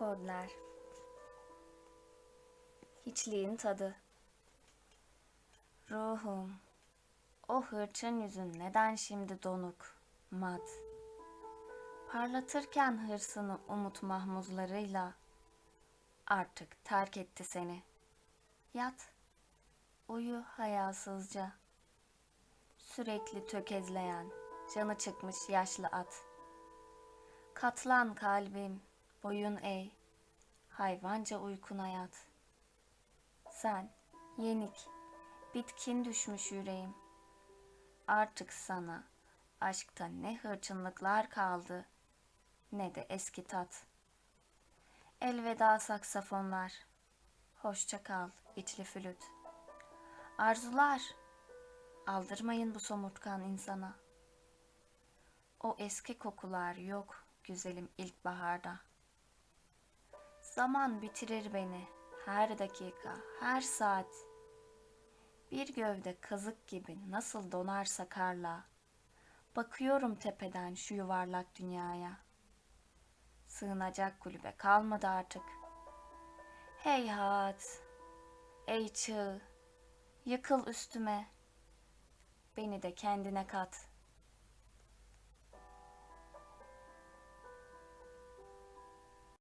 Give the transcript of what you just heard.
Baudelaire Hiçliğin tadı Ruhum, o hırçın yüzün neden şimdi donuk, mat? Parlatırken hırsını umut mahmuzlarıyla artık terk etti seni. Yat, uyu hayasızca. Sürekli tökezleyen, canı çıkmış yaşlı at. Katlan kalbim, boyun eğ, hayvanca uykuna yat. Sen, yenik, bitkin düşmüş yüreğim. Artık sana aşkta ne hırçınlıklar kaldı, ne de eski tat. Elveda saksafonlar, hoşça kal içli flüt. Arzular, aldırmayın bu somurtkan insana. O eski kokular yok güzelim ilkbaharda. Zaman bitirir beni her dakika, her saat. Bir gövde kazık gibi nasıl donarsa karla. Bakıyorum tepeden şu yuvarlak dünyaya. Sığınacak kulübe kalmadı artık. Heyhat, ey çığ, yıkıl üstüme. Beni de kendine kat.''